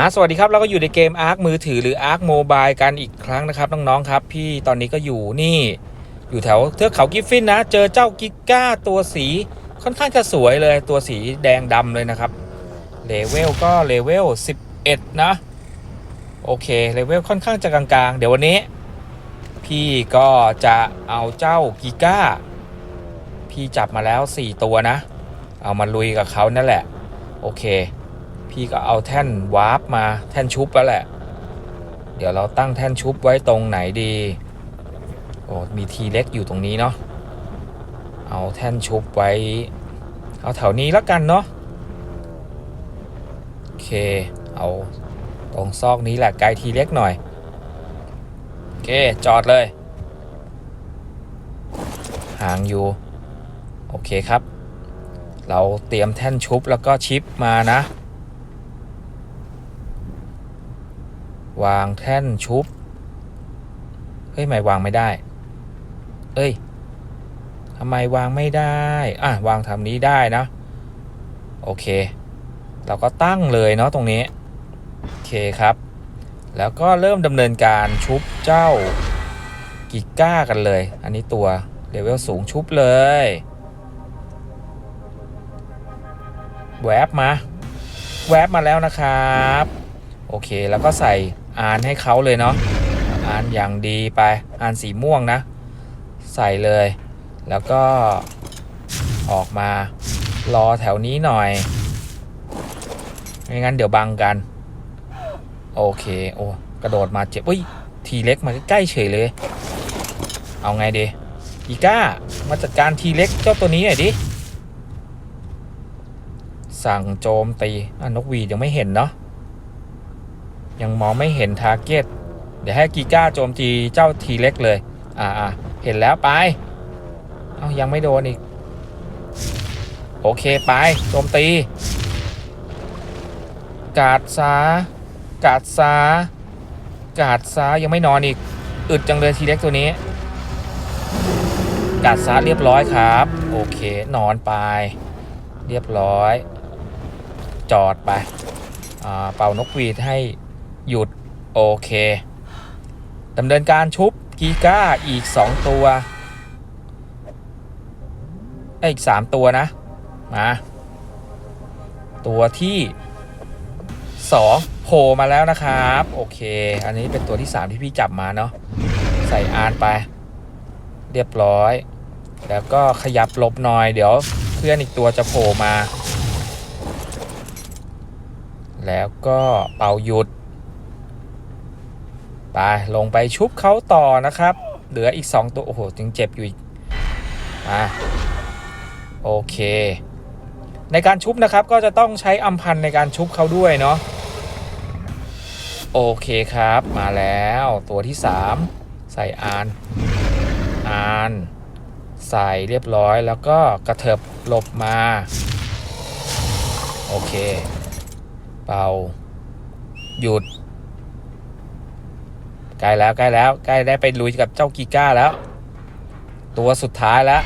อ่าสวัสดีครับเราก็อยู่ในเกม Ark มือถือหรือ Ark Mobile กันอีกครั้งนะครับน้องๆครับพี่ตอนนี้ก็อยู่นี่ อยู่แถวเทือกเขากิฟฟินนะ เจอเจ้ากิก้าตัวสีค่อนข้างจะสวยเลยตัวสีแดงดำเลยนะครับเลเวลก็เลเวล11 นะ โอเคเลเวลค่อนข้างจะกลางๆ เดี๋ยววันนี้ พี่ก็จะเอาเจ้ากิก้า พี่จับมาแล้ว 4 ตัวนะ เอามาลุยกับเขานั่นแหละ โอเค พี่ก็เอาแท่นวาร์ปมาแท่นชุบแล้วแหละ เดี๋ยวเราตั้งแท่นชุบไว้ตรงไหนดี โอ้มีทีเล็กอยู่ตรงนี้เนาะ เอาแท่นชุบไว้ เอาแถวนี้แล้วกันเนาะ โอเค เอาตรงซอกนี้แหละไกลทีเล็กหน่อย โอเค จอดเลย ห่างอยู่ โอเคครับ เราเตรียมแท่นชุบแล้วก็ชิปมานะ วางแท่นชุบ เฮ้ย ไม่วางไม่ได้ เอ้ยทำไมวางไม่ได้ อะ วางทำนี้ได้นะ โอเค เราก็ตั้งเลยเนาะตรงนี้ โอเคครับ แล้วก็เริ่มดำเนินการชุบเจ้ากิก้ากันเลย อันนี้ตัวเลเวลสูงชุบเลยแวบมา แวบมาแล้วนะครับ โอเค แล้วก็ใส่ อ่านให้เขาเลยเนาะอ่านอย่างดีไปอ่านสีม่วงนะ ใส่เลย แล้วก็ออกมารอแถวนี้หน่อยไม่งั้นเดี๋ยวบังกัน โอเคโอ้กระโดดมาเจ็บอุ้ยทีเล็กมาใกล้เฉยเลย เอาไงดีอีก้ามาจัดการทีเล็กเจ้าตัวนี้หน่อยดิสั่งโจมตีอะนกวียังไม่เห็นเนาะ ยังมองไม่เห็นทาร์เก็ตเดี๋ยวให้กีก้าโจมตีเจ้าทีเล็กเลยอ่าอ่าเห็นแล้วไป เอายังไม่โดนอีก โอเคไปโจมตี กาดซากาดซากาดซายังไม่นอนอีก อึดจังเลยทีเล็กตัวนี้ กาดซาเรียบร้อยครับ โอเคนอนไป เรียบร้อย จอดไปอ่าเป่านกหวีดให้ หยุด โอเคดำเนินการชุบกีก้าอีก 2 ตัวเอ้ยอีก 3 ตัวนะ มา ตัวที่ 2 โผล่มาแล้วนะครับ โอเค อันนี้เป็นตัวที่ 3 ที่พี่จับมาเนาะใส่อานไป เรียบร้อย แล้วก็ขยับลบหน่อย เดี๋ยวเพื่อนอีกตัวจะโผล่มา แล้วก็เป่าหยุด ลงไปชุบเขาต่อนะครับ เหลืออีก 2 ตัว โอ้โหยังเจ็บอยู่อีกโอเค ในการชุบนะครับก็จะต้องใช้อัมพันในการชุบเขาด้วยเนาะโอเคครับมาแล้วตัวที่ 3 ใส่อานอานใส่เรียบร้อยแล้วก็กระเถิบหลบมา โอเค เป่า หยุด ใกล้แล้วใกล้แล้วใกล้ได้ไปลุยกับเจ้ากีก้าแล้ว ตัวสุดท้ายแล้ว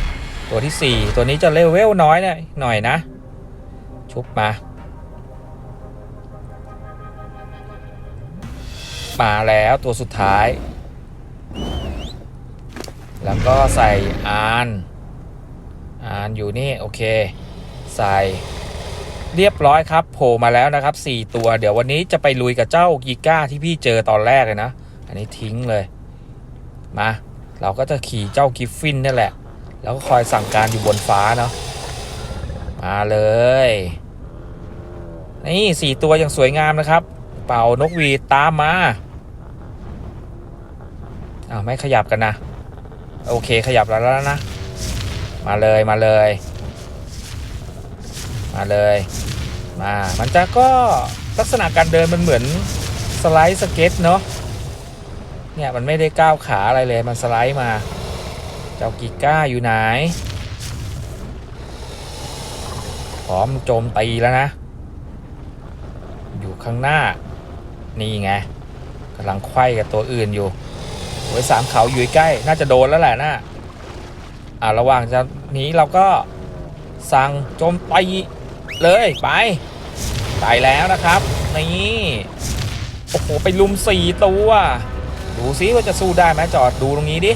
ตัวที่ 4 ตัวนี้จะเลเวลน้อยหน่อยหน่อยนะ ชุบมา มาแล้วตัวสุดท้าย แล้วก็ใส่อานอานอยู่นี่ โอเค ใส่เรียบร้อยครับโผล่มาแล้วนะครับ 4 ตัว เดี๋ยววันนี้จะไปลุยกับเจ้ากีก้าที่พี่เจอตอนแรกเลยนะ นนี้ทิ้งเลยมาเราก็จะขี่เจ้ากิฟฟินนี่แหละ แล้วก็คอยสั่งการอยู่บนฟ้าเนาะมาเลย นี่สี่ตัวอย่างสวยงามนะครับ เป่านกหวีดตามมาอ้าวไม่ขยับกันนะ โอเคขยับแล้วแล้วนะ มาเลยมาเลย มาเลยมามันจะก็ลักษณะการเดินมันเหมือนสไลด์สเก็ตเนาะ เนี่ยมันไม่ได้ก้าวขาอะไรเลยมันสไลด์มา เจ้ากิก้าอยู่ไหนพร้อมโจมตีแล้วนะ อยู่ข้างหน้า นี่ไงกำลังไขว้กับตัวอื่นอยู่โอ้ยสามเขาอยู่ใกล้ น่าจะโดนแล้วแหละนะอ่าระหว่างจะหนี้เราก็สั่งโจมตีเลยไปไปแล้วนะครับ นี่ โอ้โห ไปลุมสี่ตัว ดูซิว่าจะสู้ได้ไหมจอดดูตรงนี้ดิ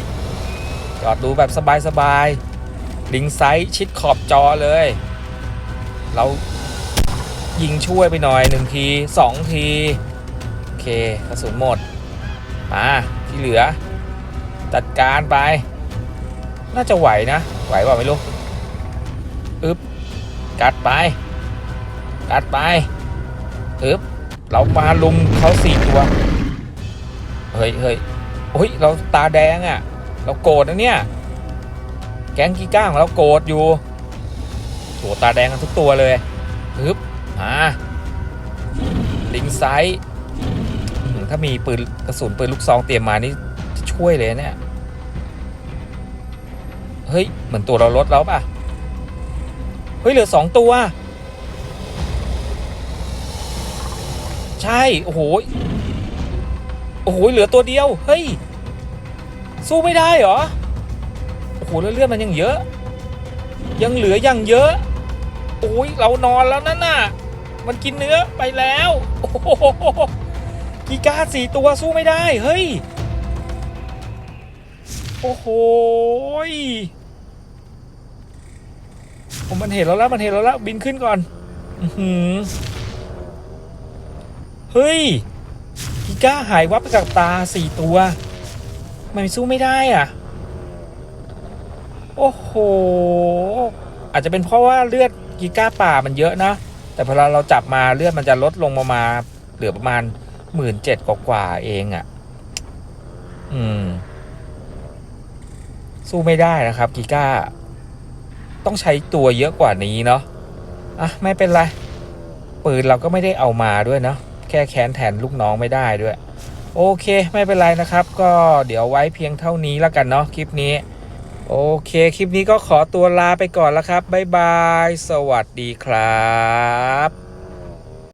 จอดดูแบบสบายๆลิงไซส์ชิดขอบจอเลย เรายิงช่วยไปหน่อยหนึ่งทีสองที โอเคกระสุนหมด มาที่เหลือ จัดการไป น่าจะไหวนะ ไหวเปล่าไม่รู้อึ๊บกัดไป กัดไปอึ๊บเรามาลุมเขาสี่ตัว เฮ้ยเฮ้ยโอ้ยเราตาแดงอะ่ะ เราโกรธนะเนี่ย แก๊งกีก้างเราโกรธอยู่ตัวตาแดงกันทุกตัวเลยฮึบมาลิงไซส์ถ้ามีปืนกระสุนปืนลูกซองเตรียมมานี่จะช่วยเลยเนี่ย เฮ้ย เหมือนตัวเราลดแล้วป่ะ เฮ้ย เหลือสองตัว ใช่ โอ้โห อ้โหเหลือตัวเดียว เฮ้ย สู้ไม่ได้เหรอ โอ้โหแล้วเลือดมันยังเยอะ ยังเหลือยังเยอะโอ้ยเรานอนแล้วนั่นน่ะ มันกินเนื้อไปแล้วโอ้โหกีกาสี่ตัวสู้ไม่ได้เฮ้ยโอ้โหยผมมันเห็นแล้วแล้วมันเห็นแล้วแล้วบินขึ้นก่อน อือหือ เฮ้ย กีก้าหายวับไปกับตาสี่ตัวไมันสู้ไม่ได้อะ โอ้โห อาจจะเป็นเพราะว่าเลือดกีก้าป่ามันเยอะนะ แต่พอเราเราจับมาเลือดมันจะลดลงมามาเหลือประมาณหมื่นเจ็ดกว่าเองอะ่ะ อืม สู้ไม่ได้นะครับกีก้า ต้องใช้ตัวเยอะกว่านี้เนาะ อะ ไม่เป็นไร ปืนเราก็ไม่ได้เอามาด้วยเนาะ แค่แค้นแทนลูกน้องไม่ได้ด้วย โอเคไม่เป็นไรนะครับ ก็เดี๋ยวไว้เพียงเท่านี้แล้วกันเนาะคลิปนี้ โอเค คลิปนี้ก็ขอตัวลาไปก่อนแล้วครับบ๊ายบาย สวัสดีครับ